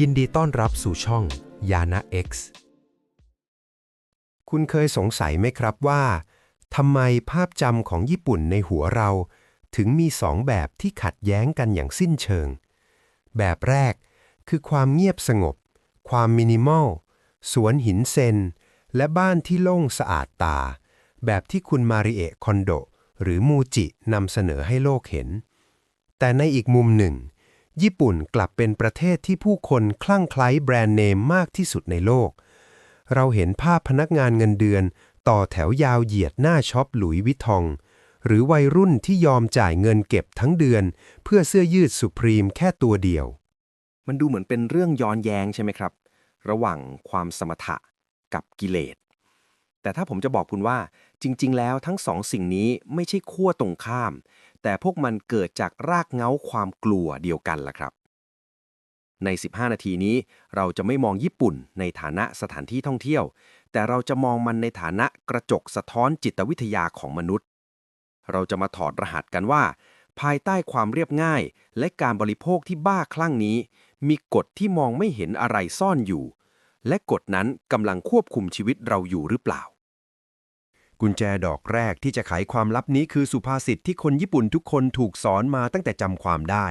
ยินดีต้อนรับสู่ช่องยานะ X คุณเคยสงสัยไหมครับว่าทำไมภาพจำของญี่ปุ่นในหัวเรา ถึงมีสองแบบที่ขัดแย้งกันอย่างสิ้นเชิง แบบแรกคือความเงียบสงบ ความมินิมอล สวนหินเซน และบ้านที่โล่งสะอาดตา แบบที่คุณมาริเอะคอนโด หรือมูจินำเสนอให้โลกเห็น แต่ในอีกมุมหนึ่ง ญี่ปุ่นกลับเป็นประเทศที่ผู้คนคลั่งไคล้แบรนด์เนมมากที่สุดในโลก เราเห็นภาพพนักงานเงินเดือน ต่อแถวยาวเหยียดหน้าช็อปหลุยส์วิตตอง หรือวัยรุ่นที่ยอมจ่ายเงินเก็บทั้งเดือน เพื่อเสื้อยืดสุพรีมแค่ตัวเดียว มันดูเหมือนเป็นเรื่องย้อนแย้งใช่ไหมครับ ระหว่างความสมถะกับกิเลส แต่ถ้าผมจะบอกคุณว่าจริง ๆ แล้วทั้งสองสิ่งนี้ไม่ใช่ขั้วตรงข้าม แต่พวกมันเกิดจากรากเง้าความกลัวเดียวกันล่ะครับ ใน 15 นาทีนี้เราจะไม่มองญี่ปุ่นในฐานะสถานที่ท่องเที่ยว แต่เราจะมองมันในฐานะกระจกสะท้อนจิตวิทยาของมนุษย์ เราจะมาถอดรหัสกันว่า ภายใต้ความเรียบง่าย และการบริโภคที่บ้าคลั่งนี้ มีกฎที่มองไม่เห็นอะไรซ่อนอยู่ และกฎนั้นกำลังควบคุมชีวิตเราอยู่หรือเปล่า กุญแจดอกแรกที่จะไขความลับนี้คือสุภาษิตที่คนญี่ปุ่นทุกคนถูกสอนมาตั้งแต่จำความได้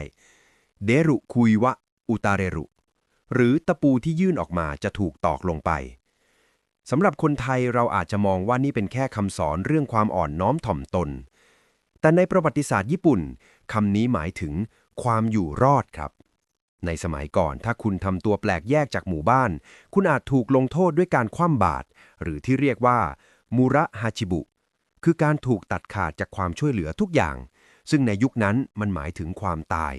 เดรุคุยวะ อุตาเรรุ หรือตะปูที่ยื่นออกมาจะถูกตอกลงไปสำหรับคนไทยเราอาจจะมองว่านี่เป็นแค่คำสอนเรื่องความอ่อนน้อมถ่อมตน แต่ในประวัติศาสตร์ญี่ปุ่นคำนี้หมายถึงความอยู่รอดครับ ในสมัยก่อนถ้าคุณทำตัวแปลกแยกจากหมู่บ้าน คุณอาจถูกลงโทษด้วยการคว่ำบาตรหรือที่เรียกว่า มูระฮาชิบุ คือการถูกตัดขาดจากความช่วยเหลือทุกอย่าง ซึ่งในยุคนั้นมันหมายถึงความตาย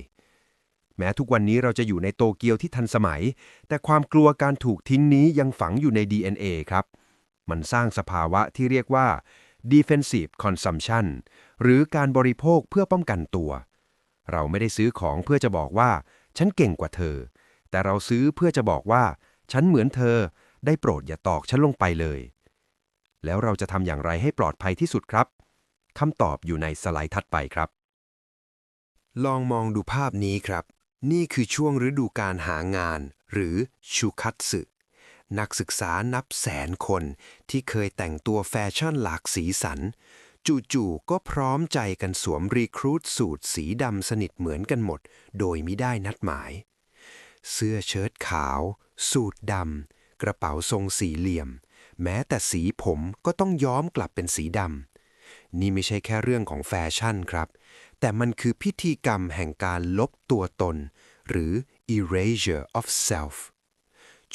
แม้ทุกวันนี้เราจะอยู่ในโตเกียวที่ทันสมัย แต่ความกลัวการถูกทิ้งนี้ยังฝังอยู่ใน DNA ครับ มันสร้างสภาวะที่เรียกว่า defensive consumption หรือการบริโภคเพื่อป้องกันตัว เราไม่ได้ซื้อของเพื่อจะบอกว่า ฉันเก่งกว่าเธอ แต่เราซื้อเพื่อจะบอกว่า ฉันเหมือนเธอ ได้โปรดอย่าตอกฉันลงไปเลย แล้วเราจะทำอย่างไรให้ปลอดภัยที่สุดครับคำตอบอยู่ในสไลด์ถัดไปครับ ลองมองดูภาพนี้ครับ นี่คือช่วงฤดูการหางาน หรือชูคัตสึนักศึกษานับแสนคนที่เคยแต่งตัวแฟชั่นหลากสีสัน จู่ๆก็พร้อมใจกันสวมรีครูทสูทสีดำสนิทเหมือนกันหมด โดยมิได้นัดหมาย เสื้อเชิ้ตขาว สูทดำกระเป๋าทรงสี่เหลี่ยม แม้แต่สีผมก็ต้องย้อมกลับเป็นสีดำ นี่ไม่ใช่แค่เรื่องของแฟชั่นครับ แต่มันคือพิธีกรรมแห่งการลบตัวตน หรือ erasure of self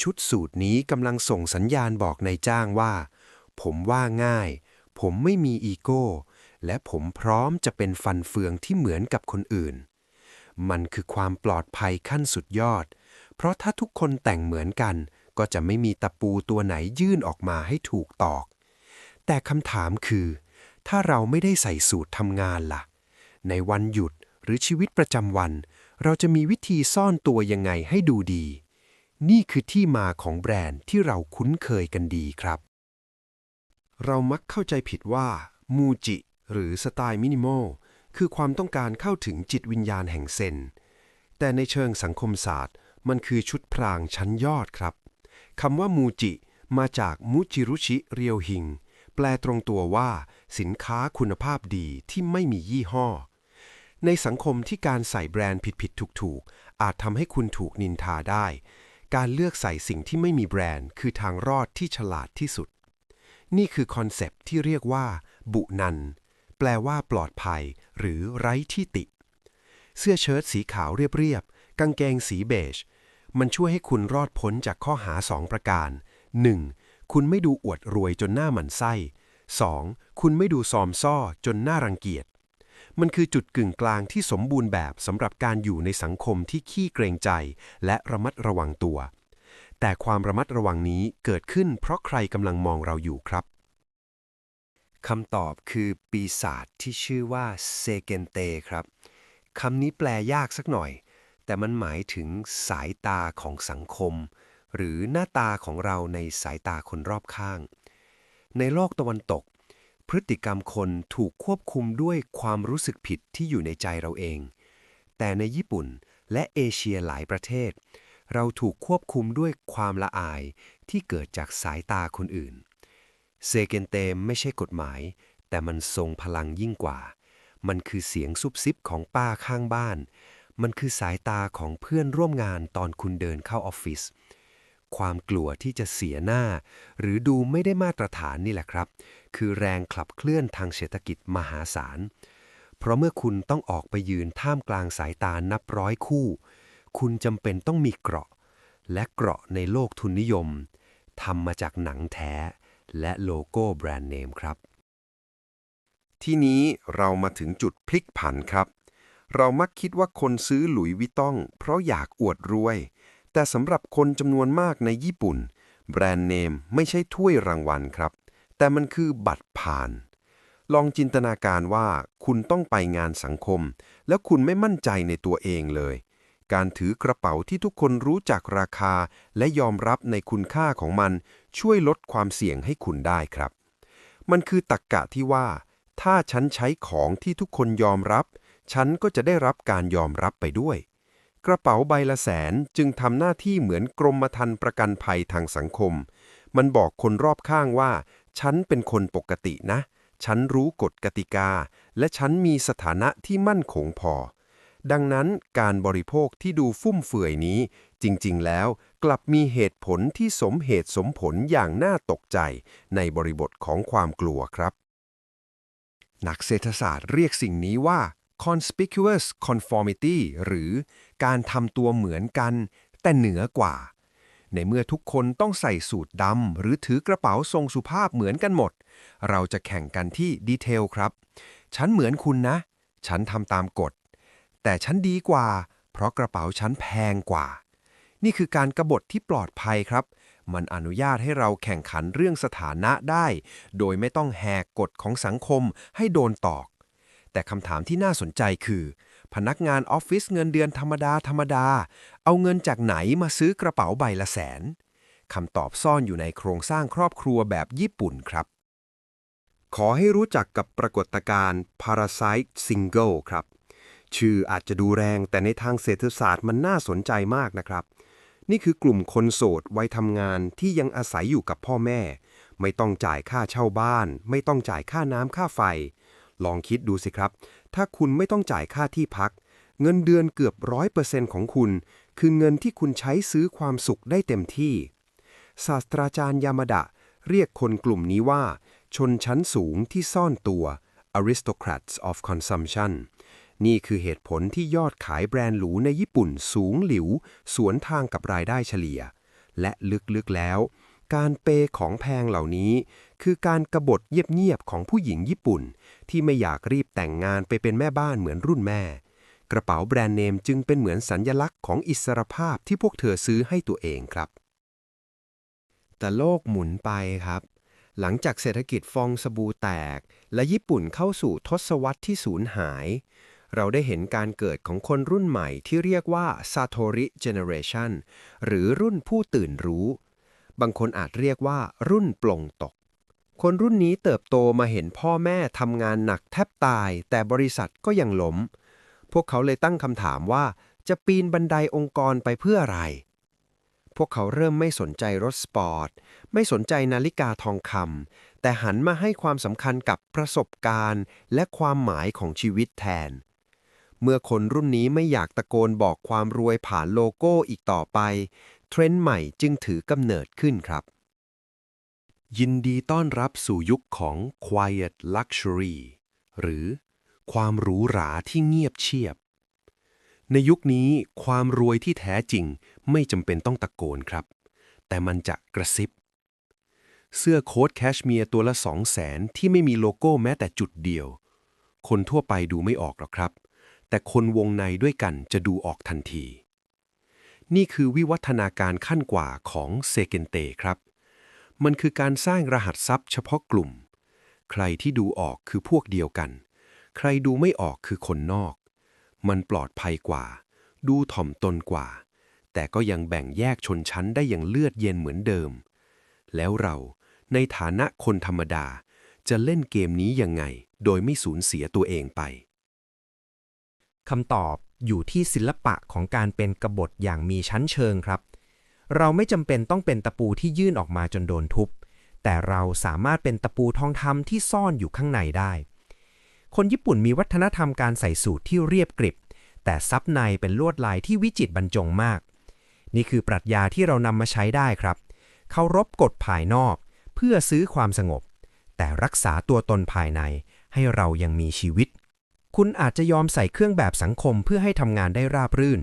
ชุดสูตรนี้กำลังส่งสัญญาณบอกนายจ้างว่า ผมว่าง่าย ผมไม่มีอีโก้ และผมพร้อมจะเป็นฟันเฟืองที่เหมือนกับคนอื่น มันคือความปลอดภัยขั้นสุดยอด เพราะถ้าทุกคนแต่งเหมือนกัน ก็จะไม่มีตะปูตัวไหนยื่นออกมาให้ถูกตอก แต่คำถามคือ ถ้าเราไม่ได้ใส่สูตรทำงานล่ะ ในวันหยุดหรือชีวิตประจำวัน เราจะมีวิธีซ่อนตัวยังไงให้ดูดี นี่คือที่มาของแบรนด์ที่เราคุ้นเคยกันดีครับ เรามักเข้าใจผิดว่ามูจิ หรือสไตล์มินิมอลคือความต้องการเข้าถึงจิตวิญญาณแห่งเซนแต่ในเชิงสังคมศาสตร์ มันคือชุดพรางชั้นยอดครับ คำว่ามูจิ มาจากมูจิรุชิเรียวหิง แปลตรงตัวว่า สินค้าคุณภาพดีที่ไม่มียี่ห้อ ในสังคมที่การใส่แบรนด์ผิดๆถูกๆ อาจทำให้คุณถูกนินทาได้ การเลือกใส่สิ่งที่ไม่มีแบรนด์ คือทางรอดที่ฉลาดที่สุด นี่คือคอนเซปที่เรียกว่า บุนัน แปลว่าปลอดภัย หรือไร้ที่ติ เสื้อเชิ้ตสีขาวเรียบๆกางเกงสีเบจ มันช่วยให้คุณรอดพ้นจากข้อหา 2 ประการ 1. คุณไม่ดูอวดรวยจนหน้าหมันไส้ 2. คุณไม่ดูซอมซ่อจนหน่ารังเกียจ มันคือจุดกึ่งกลางที่สมบูรณ์แบบสำหรับการอยู่ในสังคมที่ขี้เกรงใจ และระมัดระวังตัว แต่ความระมัดระวังนี้เกิดขึ้นเพราะใครกำลังมองเราอยู่ครับคำตอบคือปีศาจที่ชื่อว่าเซเกนเตครับคำนี้แปลยากสักหน่อย แต่มันหมายถึงสายตาของสังคม หรือหน้าตาของเราในสายตาคนรอบข้าง ในโลกตะวันตก พฤติกรรมคนถูกควบคุมด้วยความรู้สึกผิดที่อยู่ในใจเราเอง แต่ในญี่ปุ่นและเอเชียหลายประเทศ เราถูกควบคุมด้วยความละอายที่เกิดจากสายตาคนอื่น เซเกนเตมไม่ใช่กฎหมาย แต่มันทรงพลังยิ่งกว่า มันคือเสียงซุบซิบของป้าข้างบ้าน มันคือสายตาของเพื่อนร่วมงานตอนคุณเดินเข้าออฟฟิศความกลัวที่จะเสียหน้า หรือดูไม่ได้มาตรฐานนี่แหละครับ คือแรงขับเคลื่อนทางเศรษฐกิจมหาศาล เพราะเมื่อคุณต้องออกไปยืนท่ามกลางสายตานับร้อยคู่ คุณจำเป็นต้องมีเกราะ และเกราะในโลกทุนนิยมทำมาจากหนังแท้ และโลโก้แบรนด์เนมครับ ที่นี้เรามาถึงจุดพลิกผันครับ เรามักคิดว่าคนซื้อหลุยวิตอง เพราะอยากอวดรวย แต่สำหรับคนจำนวนมากในญี่ปุ่น แบรนด์เนมไม่ใช่ถ้วยรางวัลครับ แต่มันคือบัตรผ่าน ลองจินตนาการว่าคุณต้องไปงานสังคม แล้วคุณไม่มั่นใจในตัวเองเลย การถือกระเป๋าที่ทุกคนรู้จักราคา และยอมรับในคุณค่าของมัน ช่วยลดความเสี่ยงให้คุณได้ครับ มันคือตรรกกะที่ว่า ถ้าฉันใช้ของที่ทุกคนยอมรับ ฉันก็จะได้รับการยอมรับไปด้วย กระเป๋าใบละแสนจึงทำหน้าที่เหมือนกรมธรรม์ประกันภัยทางสังคม มันบอกคนรอบข้างว่า ฉันเป็นคนปกตินะ ฉันรู้กฎกติกา และฉันมีสถานะที่มั่นคงพอ ดังนั้นการบริโภคที่ดูฟุ่มเฟือยนี้ จริงๆ แล้วกลับมีเหตุผลที่สมเหตุสมผลอย่างน่าตกใจ ในบริบทของความกลัวครับ นักเศรษฐศาสตร์เรียกสิ่งนี้ว่า conspicuous conformity หรือการทำตัวเหมือนกัน แต่เหนือกว่า ในเมื่อทุกคนต้องใส่สูทดำหรือถือกระเป๋าทรงสุภาพเหมือนกันหมด เราจะแข่งกันที่ดีเทลครับ ฉันเหมือนคุณนะ ฉันทำตามกฎ แต่ฉันดีกว่า เพราะกระเป๋าฉันแพงกว่า นี่คือการกรบฏที่ปลอดภัยครับ มันอนุญาตให้เราแข่งขันเรื่องสถานะได้ โดยไม่ต้องแหกกฎของสังคมให้โดนตอก แต่คำถามที่น่าสนใจคือ พนักงานออฟฟิศเงินเดือนธรรมดาธรรมดา เอาเงินจากไหนมาซื้อกระเป๋าใบละแสนคำตอบซ่อนอยู่ในโครงสร้างครอบครัวแบบญี่ปุ่นครับ ขอให้รู้จักกับปรากฏการณ์ Parasite Single ครับ ชื่ออาจจะดูแรงแต่ในทางเศรษฐศาสตร์มันน่าสนใจมากนะครับ นี่คือกลุ่มคนโสดวัยทำงานที่ยังอาศัยอยู่กับพ่อแม่ ไม่ต้องจ่ายค่าเช่าบ้าน ไม่ต้องจ่ายค่าน้ำค่าไฟ ลองคิดดูสิครับ ถ้าคุณไม่ต้องจ่ายค่าที่พัก เงินเดือนเกือบร้อยเปอร์เซ็นต์ของคุณ คือเงินที่คุณใช้ซื้อความสุขได้เต็มที่ ศาสตราจารย์ยามาดะ เรียกคนกลุ่มนี้ว่า ชนชั้นสูงที่ซ่อนตัว aristocrats of consumption นี่คือเหตุผลที่ยอดขายแบรนด์หรูในญี่ปุ่นสูงหลิว สวนทางกับรายได้เฉลี่ย และลึกๆแล้ว การเปย์ของแพงเหล่านี้ คือการกรบฏเงียบๆของผู้หญิงญี่ปุ่น ที่ไม่อยากรีบแต่งงานไปเป็นแม่บ้านเหมือนรุ่นแม่ กระเป๋าแบรนด์เนมจึงเป็นเหมือนสัญญลักษณ์ของอิสรภาพที่พวกเธอซื้อให้ตัวเองครับ แต่โลกหมุนไปครับ หลังจากเศรษฐกิจฟองสบู่แตก และญี่ปุ่นเข้าสู่ทศวรรษที่สูญหาย เราได้เห็นการเกิดของคนรุ่นใหม่ที่เรียกว่า Satori Generation หรือรุ่นผู้ตื่นรู้ บางคนอาจเรียกว่ารุ่นปลงตก คนรุ่นนี้เติบโตมาเห็นพ่อแม่ทำงานหนักแทบตาย แต่บริษัทก็ยังล้ม พวกเขาเลยตั้งคำถามว่า จะปีนบันไดองค์กรไปเพื่ออะไร พวกเขาเริ่มไม่สนใจรถสปอร์ต ไม่สนใจนาฬิกาทองคำแต่หันมาให้ความสำคัญกับประสบการณ์ และความหมายของชีวิตแทนเมื่อคนรุ่นนี้ไม่อยากตะโกนบอกความรวยผ่านโลโก้อีกต่อไป เทรนด์ใหม่จึงถือกำเนิดขึ้นครับ ยินดีต้อนรับสู่ยุคของ quiet luxury หรือความหรูหราที่เงียบเชียบ ในยุคนี้ความรวยที่แท้จริงไม่จำเป็นต้องตะโกนครับ แต่มันจะกระซิบ เสื้อโค้ทแคชเมียร์ตัวละสองแสนที่ไม่มีโลโก้แม้แต่จุดเดียว คนทั่วไปดูไม่ออกหรอกครับ แต่คนวงในด้วยกันจะดูออกทันที นี่คือวิวัฒนาการขั้นกว่าของเซเกนเตครับ มันคือการสร้างรหัสทรัพย์เฉพาะกลุ่ม ใครที่ดูออกคือพวกเดียวกัน ใครดูไม่ออกคือคนนอก มันปลอดภัยกว่า ดูถ่อมตนกว่า แต่ก็ยังแบ่งแยกชนชั้นได้อย่างเลือดเย็นเหมือนเดิม แล้วเราในฐานะคนธรรมดาจะเล่นเกมนี้ยังไง โดยไม่สูญเสียตัวเองไปคำตอบ อยู่ที่ศิลปะของการเป็นกบฏอย่างมีชั้นเชิงครับ เราไม่จำเป็นต้องเป็นตะปูที่ยื่นออกมาจนโดนทุบ แต่เราสามารถเป็นตะปูทองคำที่ซ่อนอยู่ข้างในได้ คนญี่ปุ่นมีวัฒนธรรมการใส่สูทที่เรียบกริบ แต่ซับในเป็นลวดลายที่วิจิตรบรรจงมาก นี่คือปรัชญาที่เรานำมาใช้ได้ครับ เคารพกฎภายนอก เพื่อซื้อความสงบ แต่รักษาตัวตนภายในให้เรายังมีชีวิต คุณอาจจะยอมใส่เครื่องแบบสังคมเพื่อให้ทำงานได้ราบรื่น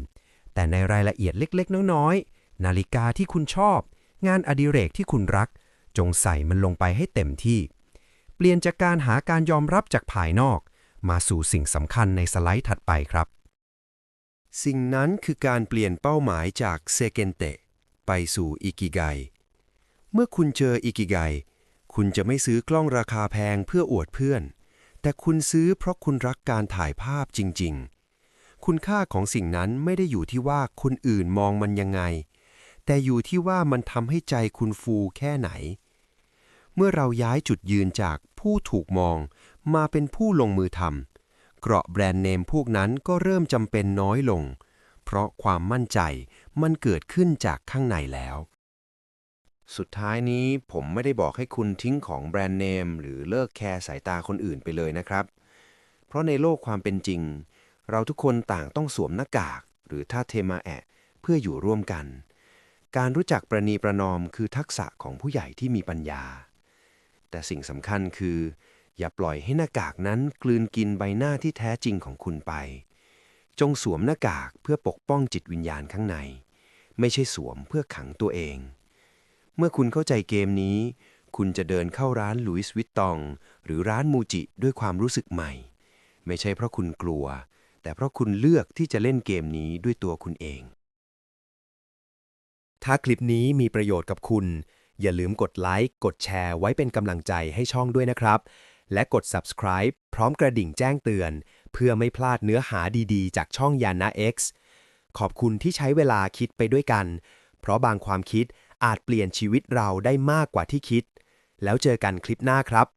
แต่ในรายละเอียดเล็กๆ น้อยๆ นาฬิกาที่คุณชอบ งานอดิเรกที่คุณรัก จงใส่มันลงไปให้เต็มที่ เปลี่ยนจากการหาการยอมรับจากภายนอก มาสู่สิ่งสำคัญในสไลด์ถัดไปครับ สิ่งนั้นคือการเปลี่ยนเป้าหมายจากเซเกนเตะไปสู่อิกิไกเมื่อคุณเจออิกิไกคุณจะไม่ซื้อกล้องราคาแพงเพื่ออวดเพื่อน แต่คุณซื้อเพราะคุณรักการถ่ายภาพจริง ๆ คุณค่าของสิ่งนั้นไม่ได้อยู่ที่ว่าคนอื่นมองมันยังไง แต่อยู่ที่ว่ามันทำให้ใจคุณฟูแค่ไหน เมื่อเราย้ายจุดยืนจากผู้ถูกมองมาเป็นผู้ลงมือทำเกราะแบรนด์เนมพวกนั้นก็เริ่มจำเป็นน้อยลง เพราะความมั่นใจมันเกิดขึ้นจากข้างในแล้ว สุดท้ายนี้ผมไม่ได้บอกให้คุณทิ้งของแบรนด์เนมหรือเลิกแคร์สายตาคนอื่นไปเลยนะครับ เพราะในโลกความเป็นจริง เราทุกคนต่างต้องสวมหน้ากาก หรือท่าเทมาแอะ เพื่ออยู่ร่วมกัน การรู้จักประนีประนอมคือทักษะของผู้ใหญ่ที่มีปัญญา แต่สิ่งสำคัญคือ อย่าปล่อยให้หน้ากากนั้นกลืนกินใบหน้าที่แท้จริงของคุณไป จงสวมหน้ากากเพื่อปกป้องจิตวิญญาณข้างใน ไม่ใช่สวมเพื่อขังตัวเอง เมื่อคุณเข้าใจเกมนี้ คุณจะเดินเข้าร้านลุยส์วิตตอง หรือร้านมูจิด้วยความรู้สึกใหม่ ไม่ใช่เพราะคุณกลัว แต่เพราะคุณเลือกที่จะเล่นเกมนี้ด้วยตัวคุณเอง ถ้าคลิปนี้มีประโยชน์กับคุณ อย่าลืมกดไลค์กดแชร์ไว้เป็นกำลังใจให้ช่องด้วยนะครับ และกด subscribe พร้อมกระดิ่งแจ้งเตือน เพื่อไม่พลาดเนื้อหาดีๆ จากช่องยานะ X ขอบคุณที่ใช้เวลาคิดไปด้วยกัน เพราะบางความคิด อาจเปลี่ยนชีวิตเราได้มากกว่าที่คิด แล้วเจอกันคลิปหน้าครับ